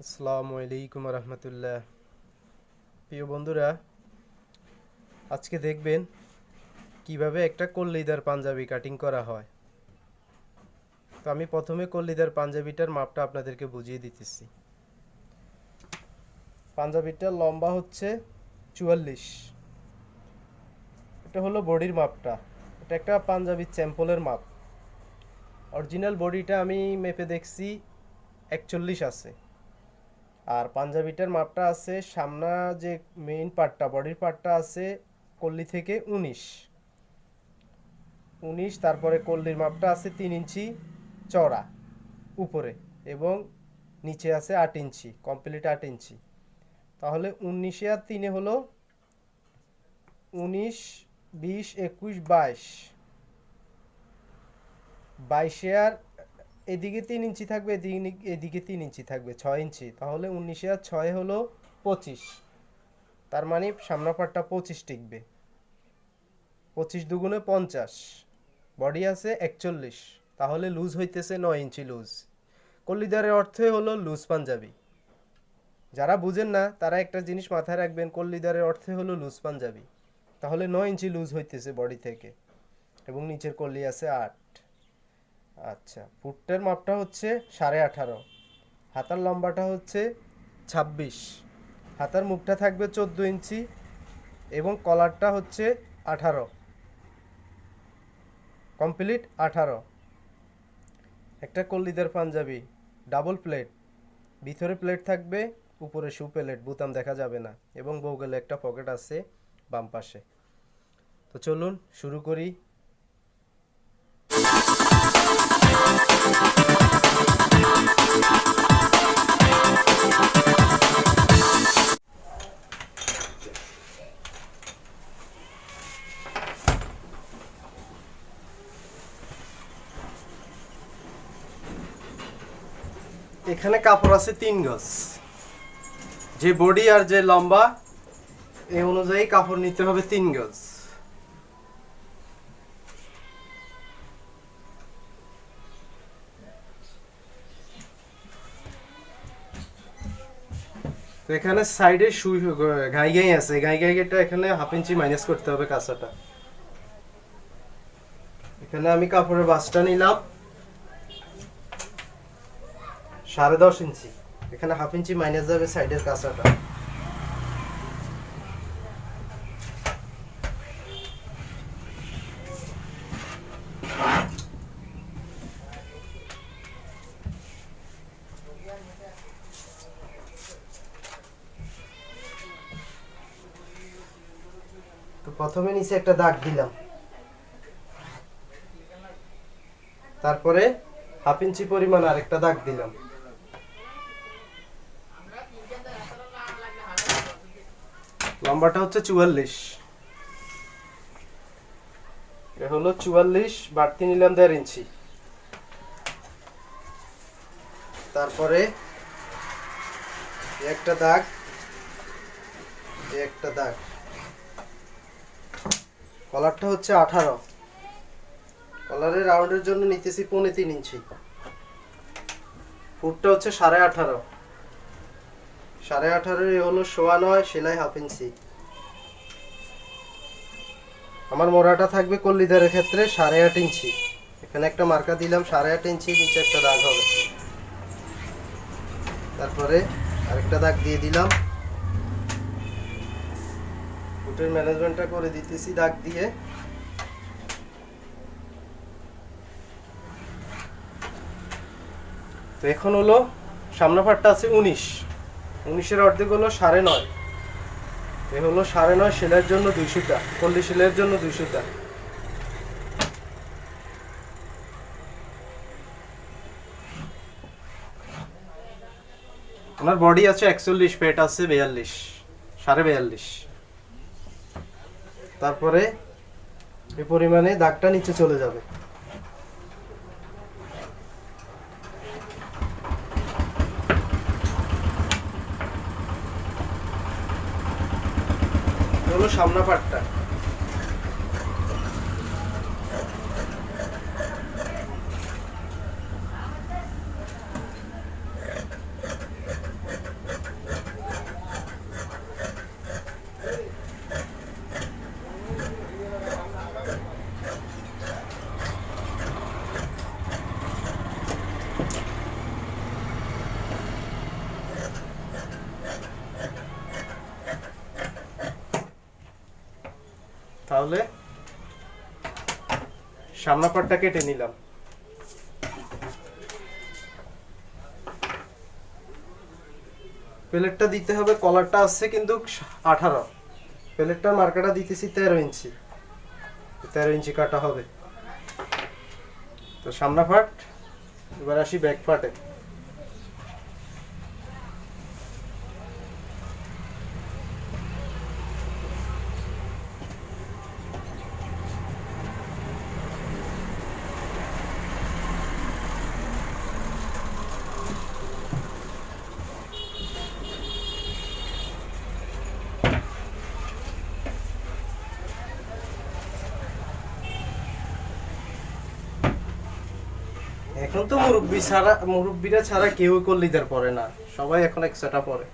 আসসালামু আলাইকুম রহমতুল্লাহ। প্রিয় বন্ধুরা, আজকে দেখবেন কীভাবে একটা কল্লিদার পাঞ্জাবি কাটিং করা হয়। তো আমি প্রথমে কল্লিদার পাঞ্জাবিটার মাপটা আপনাদেরকে বুঝিয়ে দিতেছি। পাঞ্জাবিটার লম্বা হচ্ছে চুয়াল্লিশ। এটা হলো বডির মাপটা। এটা একটা পাঞ্জাবির স্যাম্পলের মাপ। অরিজিনাল বডিটা আমি মেপে দেখছি একচল্লিশ আছে। আর পাঞ্জাবিটার মাপটা আছে সামনা যে মেইন পার্টটা বডির পার্টটা আছে কল্লি থেকে উনিশ। উনিশ, তারপরে কল্লির মাপটা আছে তিন ইঞ্চি চড়া উপরে এবং নিচে আছে আট ইঞ্চি কমপ্লিট আট ইঞ্চি। তাহলে উনিশে আর তিনে হলো উনিশ, বিশ, একুশ, বাইশ। বাইশে আর এদিকে তিন ইঞ্চি থাকবে, এদিকে এদিকে তিন ইঞ্চি থাকবে, ছয় ইঞ্চি। তাহলে উনিশে আর ছয় হলো পঁচিশ। তার মানে সামনা পাটটা পঁচিশ টিকবে। পঁচিশ দুগুণে পঞ্চাশ। বডি আছে একচল্লিশ। তাহলে লুজ হইতেছে নয় ইঞ্চি লুজ। কল্লিদারের অর্থই হলো লুজ পাঞ্জাবি। যারা বুঝেন না, তারা একটা জিনিস মাথায় রাখবেন কল্লিদারের অর্থে হলো লুজ পাঞ্জাবি। তাহলে নয় ইঞ্চি লুজ হইতেছে বডি থেকে। এবং নিচের কল্লি আছে আট। আচ্ছা ফুটটার মাপটা হচ্ছে সাড়ে আঠারো, হাতার লম্বাটা হচ্ছে ছাব্বিশ, হাতার মুখটা থাকবে চোদ্দ ইঞ্চি এবং কলারটা হচ্ছে আঠারো, কমপ্লিট আঠারো। একটা কল্লিদের পাঞ্জাবি, ডাবল প্লেট, ভিতরে প্লেট থাকবে, উপরে শু প্লেট বুতাম দেখা যাবে না এবং বউগেলে একটা পকেট আছে বাম পাশে। তো চলুন শুরু করি। এখানে কাপড় আছে তিন গজ। যে বডি আর যে লম্বা এই অনুযায়ী কাপড় নিতে হবে তিন গজ। তো এখানে সাইডে সুই গাই গাই আছে। গাই গাইটা এখানে হাফ ইঞ্চি মাইনাস করতে হবে কাঁচাটা। এখানে আমি কাপড়ের বাসটা নিলাম। সাড়ে দশ ইঞ্চি এখানে হাফ ইঞ্চি মাইনাস যাবে সাইডের কাঁচাটা। প্রথমে নিচে একটা দাগ দিলাম। তারপরে হাফ ইঞ্চি পরিমাণ আরেকটা দাগ দিলাম। লম্বাটা হচ্ছে চুয়াল্লিশ। হলো চুয়াল্লিশ বাড়তি নিলাম দেড় ইঞ্চি। তারপরে একটা দাগ একটা দাগ। কলারটা হচ্ছে আঠারো। কলারের রাউন্ডের জন্য নিতেছি পৌনে তিন ইঞ্চি। ফুটটা হচ্ছে সাড়ে আঠারো। সাড়ে আঠারো এ হলো সোয়া নয়, সেলাই হাফ ইঞ্চি। আমার মোড়াটা থাকবে কল্লিদারের ক্ষেত্রে সাড়ে আট ইঞ্চি। এখানে একটা মার্কা দিলাম, সাড়ে আট ইঞ্চি, নিচে একটা দাগ হবে। তারপরে আরেকটা দাগ দিয়ে দিলাম। ফুটের ম্যানেজমেন্টটা করে দিতেছি, দাগ দিয়ে। তো এখন হলো সামনে পাটটা আছে উনিশ। উনিশের অর্ধেক হলো সাড়ে নয়। এ হলো সাড়ে নয় সেলের জন্য দুইশোটা পল্লী সেলের জন্য দুইশোটা। ওনার বডি আছে একচল্লিশ, পেট আছে বেয়াল্লিশ, সাড়ে বেয়াল্লিশ। তারপরে এই পরিমাণে দাগটা নিচে চলে যাবে। সামনা পাটটা। তাহলে সামনা পাটটা কেটে নিলাম। প্লেটটা দিতে হবে, কলারটা আসছে কিন্তু আঠারো। প্লেটটার মার্কাটা দিতেছি তেরো ইঞ্চি। তেরো ইঞ্চি কাটা হবে। তো সামনা পাট, এবার আসি ব্যাক পাটে এখন তো মুরব্বি ছাড়া, মুরব্বিরা ছাড়া কেউ কল্লিদার পরে না। সবাই এখন একসাটা পরে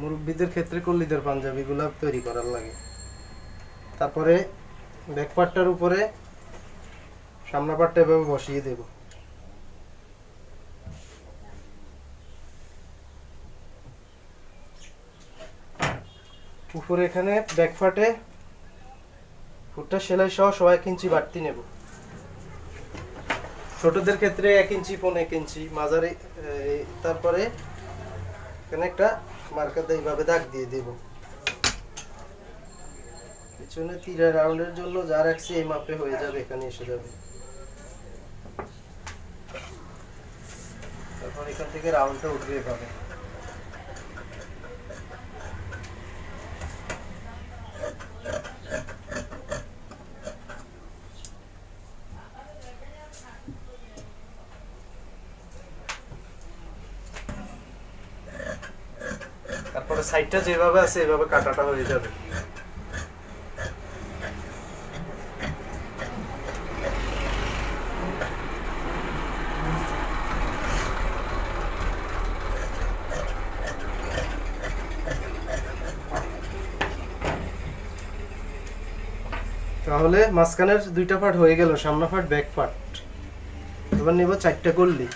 মুরব্বিদের ক্ষেত্রে কল্লিদার পাঞ্জাবি গুলা তৈরি করার লাগে? তারপরে ব্যাক পার্টটার উপরে সামনা পার্টটা এভাবে বসিয়ে দেব। উপরে এখানে ব্যাক পার্টে ফুটটা সেলাই সহ সবাই ইঞ্চি বাড়তি নেব। ছোটদের ক্ষেত্রে এক ইঞ্চি, পোন এক ইঞ্চি, মাঝারি তারপরে এখানে একটা মার্কার এইভাবে দাগ দিয়ে দেব। পিছনে তিরা রাউন্ডের জন্য যা রাখছি এই মাপে হয়ে যাবে, এখানে এসে যাবে। তারপর এখান থেকে রাউন্ডটা উঠবে এভাবে তারপরে সাইডটা যেভাবে আছে, এভাবে কাটাটা হয়ে যাবে। তাহলে মাঝখানের দুইটা পার্ট হয়ে গেল, সামনা পার্ট ব্যাক পার্ট এবার নেব চারটা করলি।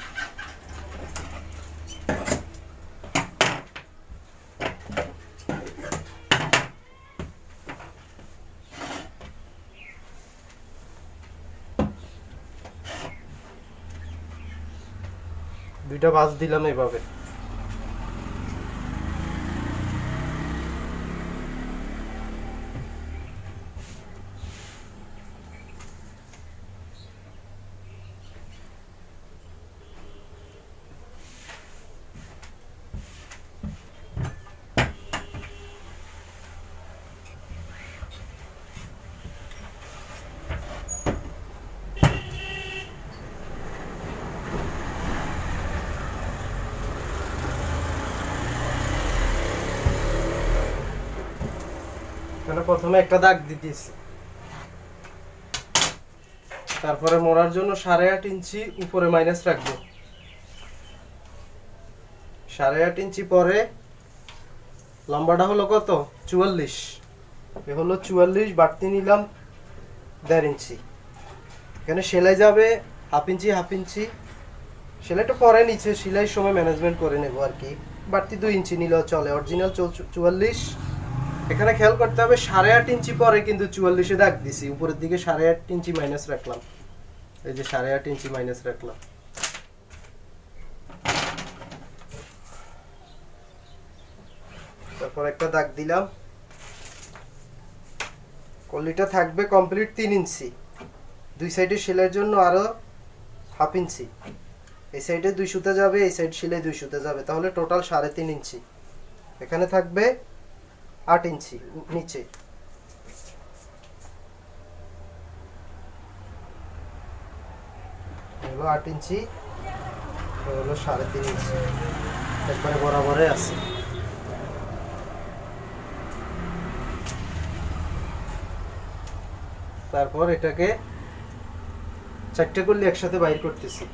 দুইটা বাস দিলাম এভাবে এখানে প্রথমে একটা দাগ দিতেছি। তারপরে মোড়ার জন্য সাড়ে আট ইঞ্চি উপরে মাইনাস রাখব। সাড়ে আট ইঞ্চি পরে লম্বাটা হলো কত? চুয়াল্লিশ। এ হলো চুয়াল্লিশ, বাড়তি নিলাম দেড় ইঞ্চি। এখানে সেলাই যাবে হাফ ইঞ্চি হাফ ইঞ্চি। সেলাইটা পরে নিচে, সেলাই সময় ম্যানেজমেন্ট করে নেব আর কি। বাড়তি দুই ইঞ্চি নিলেও চলে। অরিজিনাল চুয়াল্লিশ। এখানে খেয়াল করতে হবে, সাড়ে আট ইঞ্চি পরে কিন্তু চুয়াল্লিশে দাগ দিছি। উপরের দিকে সাড়ে আট ইঞ্চি মাইনাস রাখলাম। এই যে সাড়ে আট ইঞ্চি মাইনাস রাখলাম। তারপর একটা দাগ দিলাম। কলিটা থাকবে কমপ্লিট তিন ইঞ্চি। দুই সাইডে সেলাইয়ের জন্য আরও হাফ ইঞ্চি। এই সাইডে দুই সুতা যাবে, এই সাইড সেলাই দুই সুতা যাবে। তাহলে টোটাল সাড়ে তিন ইঞ্চি। এখানে থাকবে আট ইঞ্চি, নিচে। হলো আট ইঞ্চি হলো সাড়ে তিন ইঞ্চি। একবারে বরাবরে আছে। তারপর এটাকে চারটে করলে একসাথে বাইর করতেছি।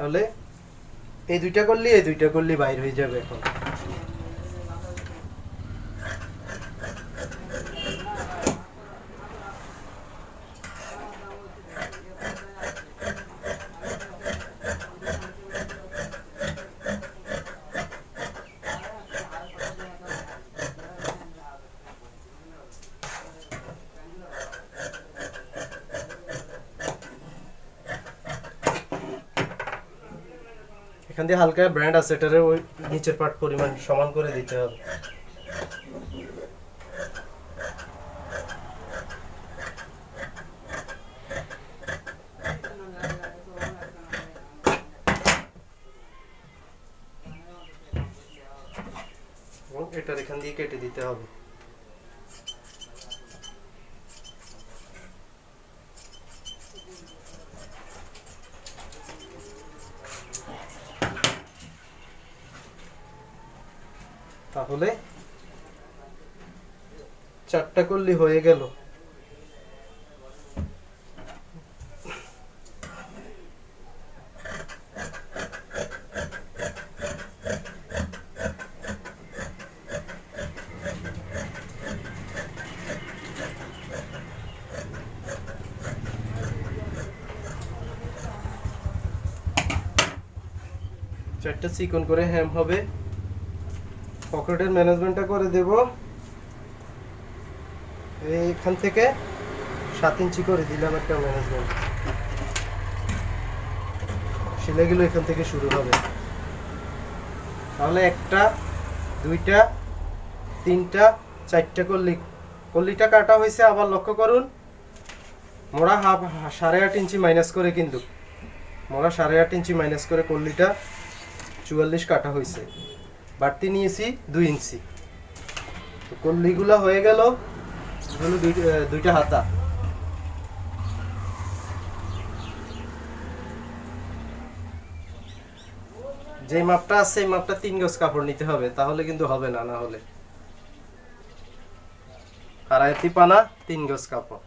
তাহলে এই দুইটা করলি এই দুইটা করলি বাইর হয়ে যাবে এখন। এখান দিয়ে হালকা ব্র্যান্ড আছে, এটারে ওই নিচের পার্ট পরিমাণ সমান করে দিতে হবে। এটার এখান দিয়ে কেটে দিতে হবে তাহলে চারটা করলি হয়ে গেল। চারটা চিকন করে হ্যাম হবে। পকেটের ম্যানেজমেন্টটা করে দেব। এইখান থেকে সাত ইঞ্চি করে দিলাম একটা ম্যানেজমেন্ট সেলাইগুলো এখান থেকে শুরু হবে। তাহলে একটা, দুইটা, তিনটা, চারটা কল্লি। কল্লিটা কাটা হয়েছে, আবার লক্ষ্য করুন, মোড়া হাফ সাড়ে আট ইঞ্চি মাইনাস করে কিন্তু। মোড়া সাড়ে আট ইঞ্চি মাইনাস করে কল্লিটা চুয়াল্লিশ কাটা হয়েছে। বাড়তি নিয়েছি দুই ইঞ্চি। তো কল্লিগুলো হয়ে গেল হলো দুই- দুইটা হাতা। যে মাপটা আছে মাপটা তিন গজ কাপড় নিতে হবে, তাহলে কিন্তু হবে না না হলে। আড়াইতি পানা, তিন গজ কাপড়।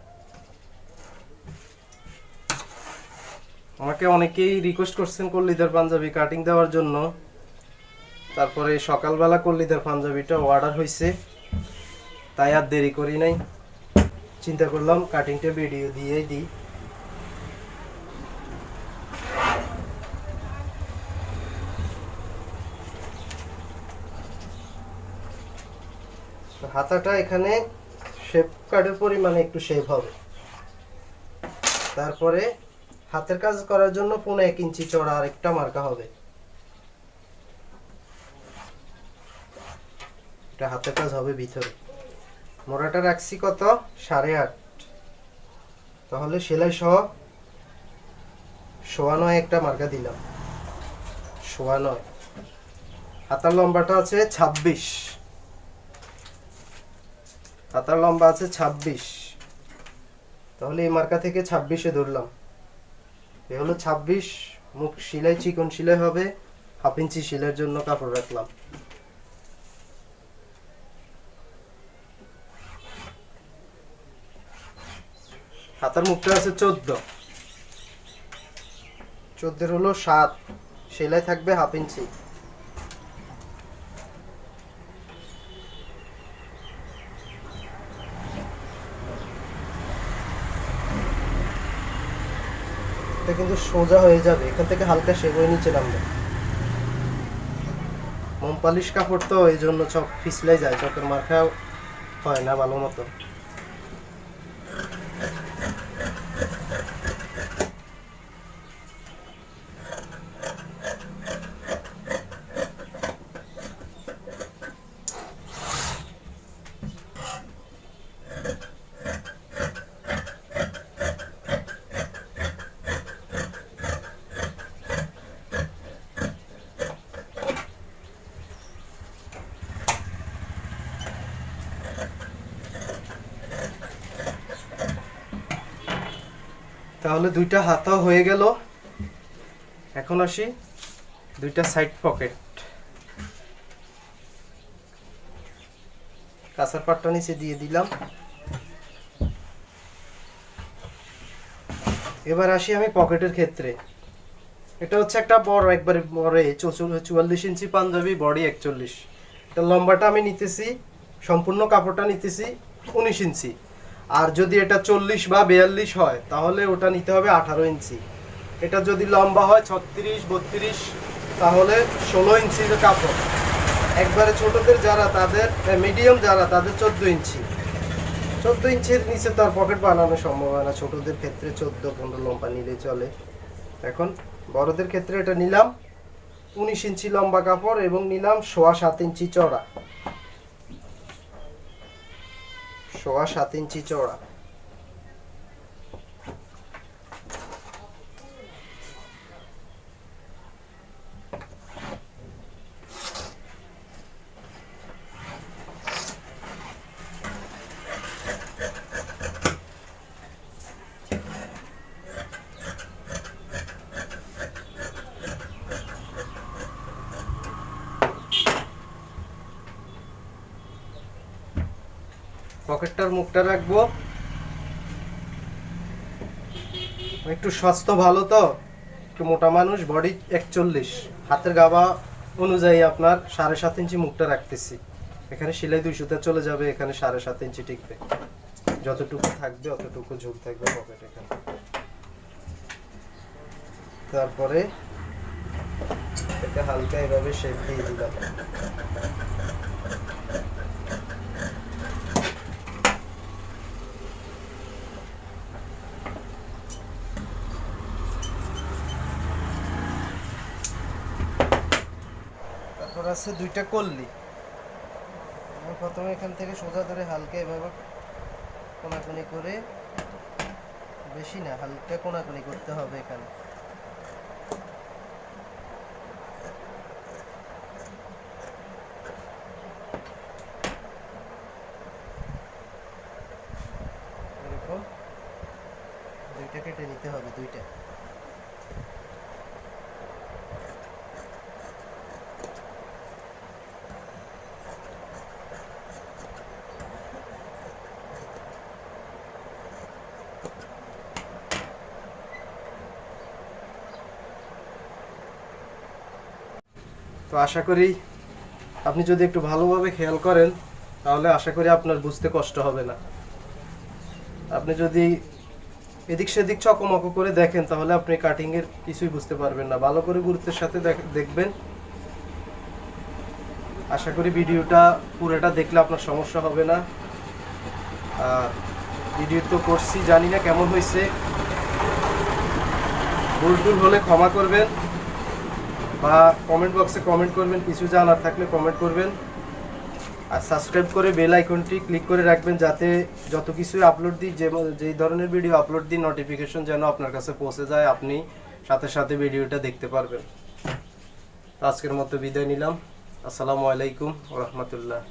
আমাকে অনেকেই রিকোয়েস্ট করছেন কল্লিদার পাঞ্জাবি কাটিং দেওয়ার জন্য। তারপরে সকালবেলা কল্লিদার পাঞ্জাবিটা অর্ডার হয়েছে তাই আর দেরি করি নাই। চিন্তা করলাম কাটিংটা ভিডিও দিয়ে দিই। হাতাটা এখানে শেপ কার্ডের পরিমাণে একটু শেপ হবে। তারপরে হাতের কাজ করার জন্য পনেরো এক ইঞ্চি চড়া আরেকটা মার্কা হবে। এটা হাতের কাজ হবে ভিতরে। মোড়াটা রাখছি কত? সাড়ে আট। তাহলে সেলাই সহ সোয়া নয় একটা মার্কা দিলাম। সোয়া নয়। হাতার লম্বাটা আছে ছাব্বিশ। হাতার লম্বা আছে ছাব্বিশ। তাহলে এই মার্কা থেকে ছাব্বিশে ধরলাম। এ হলো ছাব্বিশ। মুখ সেলাই, চিকন সেলাই হবে। হাফ ইঞ্চি সেলাইয়ের জন্য কাপড় রাখলাম। হাতার মুখটা আছে চোদ্দ। চোদ্দের হলো সাত। সেলাই থাকবে হাফ ইঞ্চি। এটা কিন্তু সোজা হয়ে যাবে। এখান থেকে হালকা হয়ে নিচে নামবে। মোম পালিশ কাপড় তো, এই জন্য চক পিছলে যায়। চকের মার্কা হয় না ভালো মতো। তাহলে দুইটা হাতা হয়ে গেল। এখন আসি দুইটা সাইড পকেট কাঁচার পাটটা নিচে দিয়ে দিলাম। এবার আসি আমি পকেটের ক্ষেত্রে। এটা হচ্ছে একটা বড়, একবারে বড় চুয়াল্লিশ ইঞ্চি পাঞ্জাবি, বডি একচল্লিশ। এটা লম্বাটা আমি নিতেছি, সম্পূর্ণ কাপড়টা নিতেছি উনিশ ইঞ্চি। আর যদি এটা চল্লিশ বা বিয়াল্লিশ হয়, তাহলে ওটা নিতে হবে আঠারো ইঞ্চি। এটা যদি লম্বা হয় ছত্রিশ, বত্রিশ, তাহলে ষোলো ইঞ্চির কাপড়। একবারে ছোটদের যারা, তাদের মিডিয়াম যারা, তাদের চোদ্দ ইঞ্চি। চোদ্দ ইঞ্চির নিচে তার পকেট বানানো সম্ভব হয় না ছোটদের ক্ষেত্রে চোদ্দ, পনেরো লম্বা নিলে চলে। এখন বড়দের ক্ষেত্রে এটা নিলাম উনিশ ইঞ্চি লম্বা কাপড় এবং নিলাম সোয়া সাত ইঞ্চি চড়া সোয়া সাত ইঞ্চি চড়া পকেটটার মুখটা রাখব। একটু স্বাস্থ্য ভালো তো, একটু মোটা মানুষ বডি একচল্লিশ। হাতের গাবা অনুযায়ী আপনার সাড়ে সাত ইঞ্চি মুখটা রাখতেছি। এখানে সেলাই দুইশোতে চলে যাবে, এখানে সাড়ে সাত ইঞ্চি টিকবে। যতটুকু থাকবে, অতটুকু ঝুঁক থাকবে পকেট এখানে। তারপরে এটা হালকা এভাবে শেপ দিয়ে দিলাম তারপর আছে দুইটা কল্লি। প্রথমে এখান থেকে সোজা ধরে হালকা এভাবে কোনাকুনি করে বেশি না, হালকা কোনাকুনি করতে হবে এখানে। দুইটা কেটে নিতে হবে, দুইটা। তো আশা করি আপনি যদি একটু ভালোভাবে খেয়াল করেন, তাহলে আশা করি আপনার বুঝতে কষ্ট হবে না। আপনি যদি এদিক সেদিক চকমক করে দেখেন, তাহলে আপনি কাটিং এর কিছুই বুঝতে পারবেন না। ভালো করে গুরুত্বের সাথে দেখবেন। আশা করি ভিডিওটা পুরোটা দেখলে আপনার সমস্যা হবে না। আর ভিডিও তো করছি, জানি না কেমন হয়েছে। ভুল হলে ক্ষমা করবেন। বা কমেন্ট বক্সে কমেন্ট করবেন, কিছু জানার থাকলে কমেন্ট করবেন। আর সাবস্ক্রাইব করে বেল আইকনটি ক্লিক করে রাখবেন যাতে যত কিছু আপলোড দিই, যে যেই ধরনের ভিডিও আপলোড দিই নোটিফিকেশন যেন আপনার কাছে পৌঁছে যায়, আপনি সাথে সাথে ভিডিওটা দেখতে পারবেন। আজকের মতো বিদায় নিলাম। আসসালামু আলাইকুম রহমতুল্লাহ।